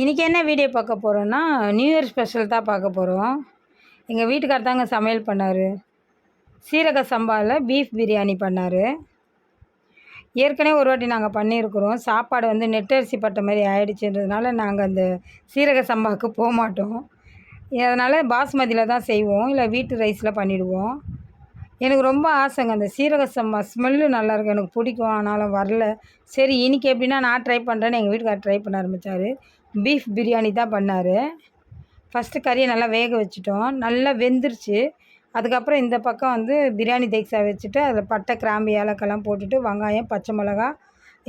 இன்றைக்கி என்ன வீடியோ பார்க்க போகிறோன்னா நியூ இயர் ஸ்பெஷல் தான் பார்க்க போகிறோம் எங்கள் வீட்டுக்கார் தாங்க சமையல் பண்ணார். சீரக சம்பாவில் பீஃப் பிரியாணி பண்ணார். ஏற்கனவே ஒரு வாட்டி நாங்கள் பண்ணியிருக்கிறோம். சாப்பாடு வந்து நெட்டரிசி பட்ட மாதிரி ஆயிடுச்சுன்றதுனால நாங்கள் அந்த சீரக சம்பாவுக்கு போக மாட்டோம். அதனால் பாஸ்மதியில் தான் செய்வோம். இல்லை வீட்டு ரைஸில் பண்ணிவிடுவோம் எனக்கு ரொம்ப ஆசைங்க. அந்த சீரக சம்பா ஸ்மெல்லு நல்லாயிருக்கும் எனக்கு பிடிக்கும். ஆனாலும் வரல. சரி இன்றைக்கி எப்படின்னா நான் ட்ரை பண்ணுறேன்னு எங்கள் வீட்டுக்கார் ட்ரை பண்ண ஆரம்பித்தார் பீஃப் பிரியாணி தான் பண்ணார். ஃபஸ்ட்டு கறியை நல்லா வேக வச்சுட்டோம். நல்லா வெந்துருச்சு. அதுக்கப்புறம் இந்த பக்கம் வந்து பிரியாணி தேக்ஸா வச்சுட்டு அதில் பட்டை கிராம்பு ஏலக்கெல்லாம் போட்டுட்டு வெங்காயம் பச்சை மிளகா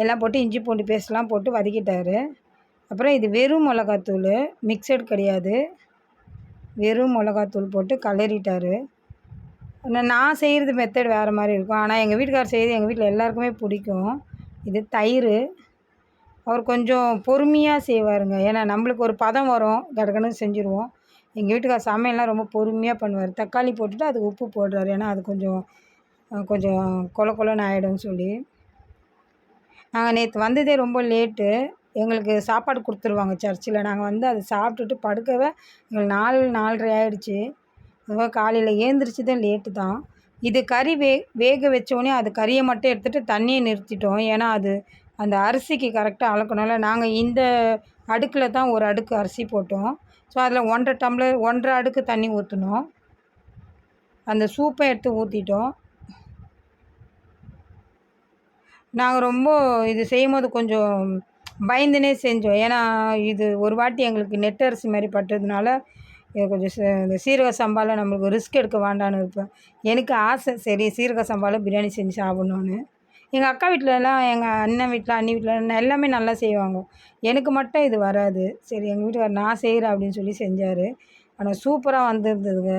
எல்லாம் போட்டு இஞ்சி பூண்டு பேஸ்ட்லாம் போட்டு வதக்கிட்டார். அப்புறம் இது வெறும் மிளகாத்தூள் மிக்சட் கிடையாது. வெறும் மிளகாத்தூள் போட்டு கலரிட்டார். ஆனால் நான் செய்கிறது மெத்தட் வேறு மாதிரி இருக்கும். ஆனால் எங்கள் வீட்டுக்கார் செய்கிறது எங்கள் வீட்டில் எல்லாருக்குமே பிடிக்கும். இது தயிர். அவர் கொஞ்சம் பொறுமையாக செய்வாருங்க. ஏன்னா நம்மளுக்கு ஒரு பதம் வரும் கடகடன்னு செஞ்சுருவோம். எங்கள் வீட்டுக்கார் சமையல்லாம் ரொம்ப பொறுமையாக பண்ணுவார். தக்காளி போட்டுட்டு அதுக்கு உப்பு போடுறாரு. ஏன்னா அது கொஞ்சம் கொஞ்சம் கொல கொலன்னு ஆகிடும்னு சொல்லி. நாங்கள் நேற்று வந்ததே ரொம்ப லேட்டு. எங்களுக்கு சாப்பாடு கொடுத்துருவாங்க சர்ச்சில். நாங்கள் வந்து அதை சாப்பிட்டுட்டு படுக்கவே எங்களுக்கு நாலு நாலரை ஆயிடுச்சு. அதுவும் காலையில் ஏந்திரிச்சதே லேட்டு தான். இது கறி வே வேக வச்சோடனே அது கறியை மட்டும் எடுத்துகிட்டு தண்ணியை நிறுத்திட்டோம். ஏன்னா அது அந்த அரிசிக்கு கரெக்டாக அளக்கணும்ல. நாங்கள் இந்த அடுக்கில் தான் ஒரு அடுக்கு அரிசி போட்டோம். ஸோ அதில் ஒன்றரை டம்ளர் ஒன்றரை அடுக்கு தண்ணி ஊற்றினோம் அந்த சூப்பை எடுத்து ஊற்றிட்டோம் நாங்கள் ரொம்ப இது செய்யும்போது கொஞ்சம் பயந்துனே செஞ்சோம். ஏன்னா இது ஒரு வாட்டி எங்களுக்கு நெட் அரிசி மாதிரி பட்டதுனால கொஞ்சம் இந்த சீரக சம்பாவில் நம்மளுக்கு ரிஸ்க் எடுக்க வேண்டான்னு இருப்பேன். எனக்கு ஆசை சரி சீரக சம்பாவில் பிரியாணி செஞ்சு சாப்பிட்ணுன்னு எங்கள் அக்கா வீட்டிலலாம் எங்கள் அண்ணன் வீட்டில் அண்ணி வீட்டில் எல்லாமே நல்லா செய்வாங்க. எனக்கு மட்டும் இது வராது. சரி எங்கள் வீட்டுக்கார் நான் செய்கிறேன் அப்படின்னு சொல்லி செஞ்சார். ஆனால் சூப்பராக வந்திருந்ததுங்க.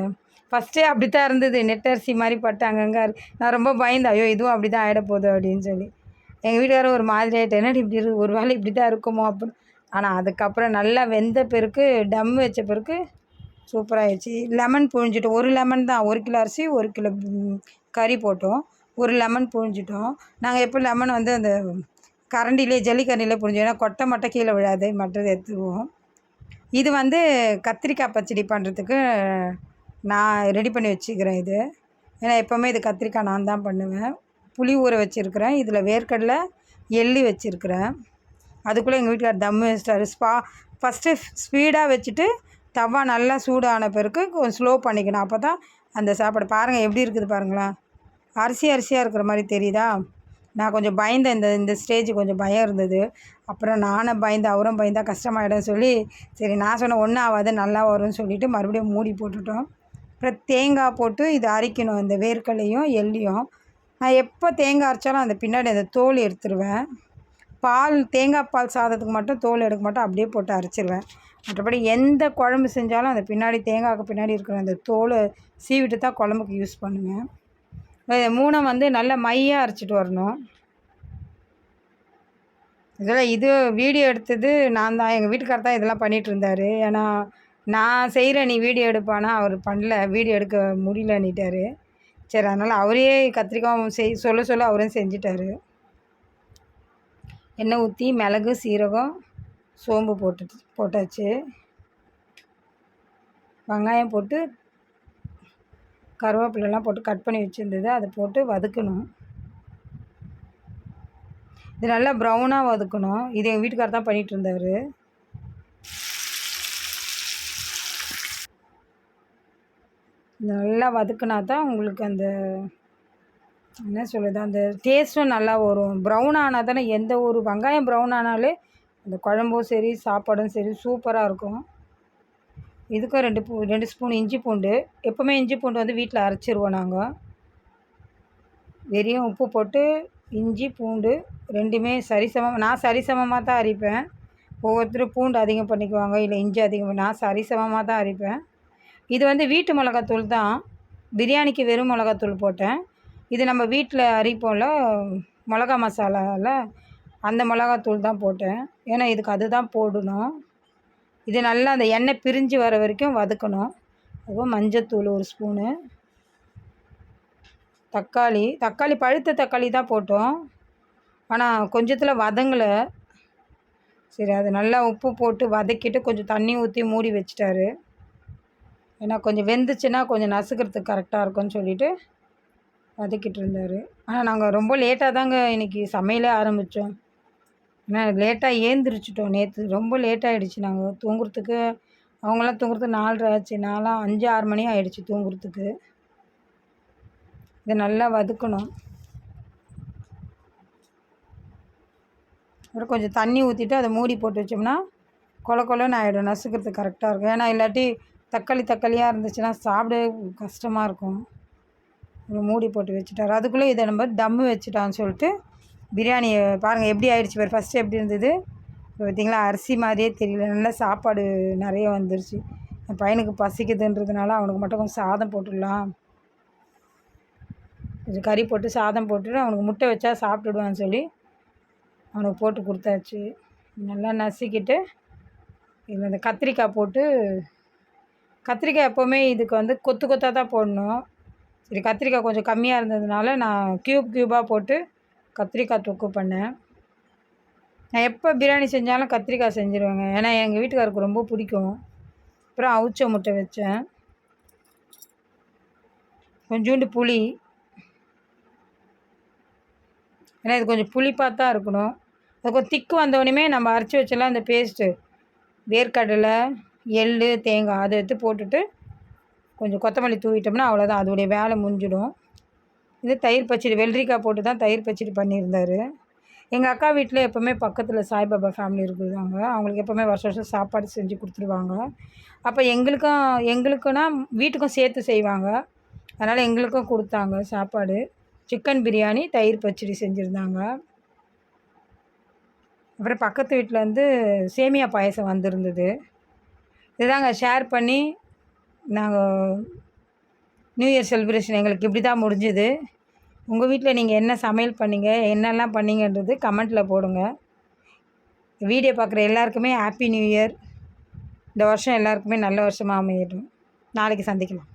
ஃபஸ்ட்டே அப்படி தான் இருந்தது. நெட்டரிசி மாதிரி பட்டு அங்கங்கே நான் ரொம்ப பயந்தேன் ஐயோ இதுவும் அப்படி தான் ஆகிட போகுது அப்படின்னு சொல்லி. எங்கள் வீட்டுக்காரர் ஒரு மாதிரி ஆகிட்டு என்னடி இப்படி இருக்கு ஒரு வேளை இப்படி தான் இருக்குமோ அப்படின்னு. ஆனால் அதுக்கப்புறம் நல்லா வெந்த பிறகு டம் வச்ச பிறகு சூப்பராகிடுச்சு லெமன் புழிஞ்சிட்டு ஒரு லெமன் தான். ஒரு கிலோ அரிசி ஒரு கிலோ கறி போட்டோம். ஒரு லெமன் புழிஞ்சிட்டோம். நாங்கள் எப்போ லெமன் வந்து அந்த கரண்டிலே ஜல்லிக்கரண்டிலே புழிஞ்சோம். ஏன்னா கொட்டை மட்டும் கீழே விழாது மற்றது எடுத்துவோம் இது வந்து கத்திரிக்காய் பச்சடி பண்ணுறதுக்கு நான் ரெடி பண்ணி வச்சுக்கிறேன் இது. ஏன்னா எப்போவுமே இது கத்திரிக்காய் நான் தான் பண்ணுவேன். புளி ஊற வச்சுருக்கிறேன். இதில் வேர்க்கடலை எள்ளி வச்சுருக்கிறேன். அதுக்குள்ளே எங்கள் வீட்டுக்கார் தம் வச்சிட்டாரு. ஸ்பா ஃபஸ்ட்டு ஸ்பீடாக வச்சுட்டு தவா நல்லா சூடான பிறகு கொஞ்சம் ஸ்லோ பண்ணிக்கணும். அப்போ தான் அந்த சாப்பாடு பாருங்கள் எப்படி இருக்குது பாருங்களேன். அரிசி அரிசியாக இருக்கிற மாதிரி தெரியுதா? நான் கொஞ்சம் பயந்தேன் இந்த இந்த ஸ்டேஜ் கொஞ்சம் பயம் இருந்தது. அப்புறம் நானும் பயந்து அவரும் பயந்தா கஷ்டமாயிடும் சொல்லி சரி நான் சொன்னேன் ஒன்றும் ஆகாது நல்லா வரும்னு சொல்லிவிட்டு மறுபடியும் மூடி போட்டுட்டோம். அப்புறம் தேங்காய் போட்டு இது அரைக்கணும் இந்த வேர்க்கடலையும் எள்ளியும். நான் எப்போ தேங்காய் அரைச்சாலும் அந்த பின்னாடி அந்த தோல் எடுத்துருவேன். பால் தேங்காய் பால் சாதத்துக்கு மட்டும் தோல் எடுக்க மாட்டோம் அப்படியே போட்டு அரைச்சிருவேன். மற்றபடி எந்த குழம்பு செஞ்சாலும் அந்த பின்னாடி தேங்காய்க்கு பின்னாடி இருக்கிற அந்த தோலை சீவிட்டு தான் குழம்புக்கு யூஸ் பண்ணுவேன். மூணை வந்து நல்லா மையாக அரைச்சிட்டு வரணும். இதெல்லாம் இது வீடியோ எடுத்தது நான் தான். எங்கள் வீட்டுக்காரர் தான் இதெல்லாம் பண்ணிகிட்டு இருந்தார். ஏன்னா நான் செய்கிறேன் நீ வீடியோ எடுப்பானா? அவர் பண்ணல. வீடியோ எடுக்க முடியலன்னுட்டார். சரி அதனால் அவரே கத்திரிக்காய் செய் சொல்ல சொல்ல அவரே செஞ்சிட்டாரு. எண்ணெய் ஊற்றி மிளகு சீரகம் சோம்பு போட்டு போட்டாச்சு. வெங்காயம் போட்டு கருவேப்பிலைலாம் போட்டு கட் பண்ணி வச்சுருந்தது அதை போட்டு வதக்கணும். இது நல்லா ப்ரௌனாக வதக்கணும். இது எங்கள் வீட்டுக்காரர் தான் பண்ணிகிட்டு இருந்தார். நல்லா வதக்குனா தான் உங்களுக்கு அந்த என்ன சொல்லுது அந்த டேஸ்ட்டும் நல்லா வரும். ப்ரௌன் ஆனால் தானே எந்த ஒரு வெங்காயம் ப்ரௌன் ஆனாலே அந்த குழம்பும் சரி சாப்பாடும் சரி சூப்பராக இருக்கும். இதுக்கும் ரெண்டு பூ ரெண்டு ஸ்பூன் இஞ்சி பூண்டு. எப்போவுமே இஞ்சி பூண்டு வந்து வீட்டில் அரைச்சிருவோம் நாங்கள் வெறியும் உப்பு போட்டு இஞ்சி பூண்டு ரெண்டுமே சரிசமம் நான் சரிசமமாக தான் அரைப்பேன். ஒவ்வொருத்தரும் பூண்டு அதிகம் பண்ணிக்குவாங்க இல்லை இஞ்சி அதிகம் நான் சரிசமமாக தான் அரைப்பேன். இது வந்து வீட்டு மிளகாத்தூள் தான். பிரியாணிக்கு வெறும் மிளகாத்தூள் போட்டேன். இது நம்ம வீட்டில் அரைப்போம்ல மிளகா மசாலாவில் அந்த மிளகாத்தூள் தான் போட்டேன். ஏன்னா இதுக்கு அதுதான் போடணும். இது நல்லா அந்த எண்ணெய் பிரிஞ்சு வர வரைக்கும் வதக்கணும். அதுவும் மஞ்சத்தூள் ஒரு ஸ்பூனு. தக்காளி தக்காளி பழுத்த தக்காளி தான் போட்டோம். ஆனால் கொஞ்சத்தில் வதங்கலை. சரி அது நல்லா உப்பு போட்டு வதக்கிட்டு கொஞ்சம் தண்ணி ஊற்றி மூடி வச்சிட்டாரு. ஏன்னா கொஞ்சம் வெந்துச்சுன்னா கொஞ்சம் நசுக்கிறதுக்கு கரெக்டாக இருக்கும்னு சொல்லிட்டு வதக்கிட்டு இருந்தார். ஆனால் நாங்கள் ரொம்ப லேட்டாக தாங்க இன்றைக்கி சமையலே ஆரம்பித்தோம் ஆனால் லேட்டாக ஏந்திரிச்சிட்டோம் நேற்று ரொம்ப லேட் ஆகிடுச்சு நாங்கள் தூங்குறதுக்கு. அவங்களாம் தூங்குறதுக்கு நாலரை ஆச்சு. நாலாம் அஞ்சு ஆறு மணி ஆகிடுச்சு தூங்குறதுக்கு. இதை நல்லா வதக்கணும். அப்புறம் கொஞ்சம் தண்ணி ஊற்றிட்டு அதை மூடி போட்டு வச்சோம்னா கொல கொலன்னு ஆகிடும் நசுக்கிறதுக்கு கரெக்டாக இருக்கும். ஏன்னா இல்லாட்டி தக்காளி தக்காளியாக இருந்துச்சுன்னா சாப்பிடவே கஷ்டமாக இருக்கும். மூடி போட்டு வச்சுட்டாரு. அதுக்குள்ளே இதை நம்ம தம்மு வச்சுட்டான்னு சொல்லிட்டு பிரியாணியை பாருங்கள் எப்படி ஆயிடுச்சு பாரு. ஃபஸ்ட்டு எப்படி இருந்தது? இப்போ பார்த்தீங்களா அரிசி மாதிரியே தெரியல. நல்லா சாப்பாடு நிறைய வந்துருச்சு. என் பையனுக்கு பசிக்குதுன்றதுனால அவனுக்கு மட்டும் கொஞ்சம் சாதம் போட்டுடலாம். கொஞ்சம் கறி போட்டு சாதம் போட்டுட்டு அவனுக்கு முட்டை வச்சா சாப்பிட்டுடுவான்னு சொல்லி அவனுக்கு போட்டு கொடுத்தாச்சு. நல்லா நசுக்கிட்டு இதில் இந்த கத்திரிக்காய் போட்டு கத்திரிக்காய் எப்போவுமே இதுக்கு வந்து கொத்து கொத்தாக தான் போடணும். சரி கத்திரிக்காய் கொஞ்சம் கம்மியாக இருந்ததுனால நான் க்யூப் க்யூபாக போட்டு கத்திரிக்காய் தொக்கு பண்ணேன். நான் எப்போ பிரியாணி செஞ்சாலும் கத்திரிக்காய் செஞ்சுருவேங்க. ஏன்னா எங்கள் வீட்டுக்காருக்கு ரொம்ப பிடிக்கும். அப்புறம் அவுச்ச முட்டை வச்சேன். கொஞ்சோண்டு புளி. ஏன்னா இது கொஞ்சம் புளிப்பாக தான் இருக்கணும். அது கொஞ்சம் திக்கு வந்தோடனே நம்ம அரைச்சி வச்சலாம் அந்த பேஸ்ட்டு வேர்க்கடலை எள் தேங்காய் அதை எடுத்து போட்டுட்டு கொஞ்சம் கொத்தமல்லி தூவிட்டோம்னா அவ்வளோதான் அதோடைய வேலை முடிஞ்சிடும். இது தயிர் பச்சடி வெள்ளரிக்காய் போட்டு தான் தயிர் பச்சடி பண்ணியிருந்தார். எங்கள் அக்கா வீட்டில் எப்போவுமே பக்கத்தில் சாய்பாபா ஃபேமிலி இருக்குதாங்க. அவங்களுக்கு எப்போவுமே வருஷம் வருஷம் சாப்பாடு செஞ்சு கொடுத்துருவாங்க. அப்போ எங்களுக்கும் எங்களுக்குன்னா வீட்டுக்கும் சேர்த்து செய்வாங்க. அதனால் எங்களுக்கும் கொடுத்தாங்க சாப்பாடு. சிக்கன் பிரியாணி தயிர் பச்சடி செஞ்சுருந்தாங்க. அப்புறம் பக்கத்து வீட்டில் வந்து சேமியா பாயசம் வந்திருந்தது. இதுதாங்க ஷேர் பண்ணி நாங்கள் நியூ இயர் செலிப்ரேஷன் எங்களுக்கு இப்படி தான் முடிஞ்சுது. உங்கள் வீட்டில் நீங்கள் என்ன சமையல் பண்ணீங்க என்னெல்லாம் பண்ணீங்கன்றது கமெண்ட்டில் போடுங்க. வீடியோ பார்க்குற எல்லாருக்குமே ஹாப்பி நியூ இயர் இந்த வருஷம் எல்லாருக்குமே நல்ல வருஷமாக அமையட்டும். நாளைக்கு சந்திக்கலாம்.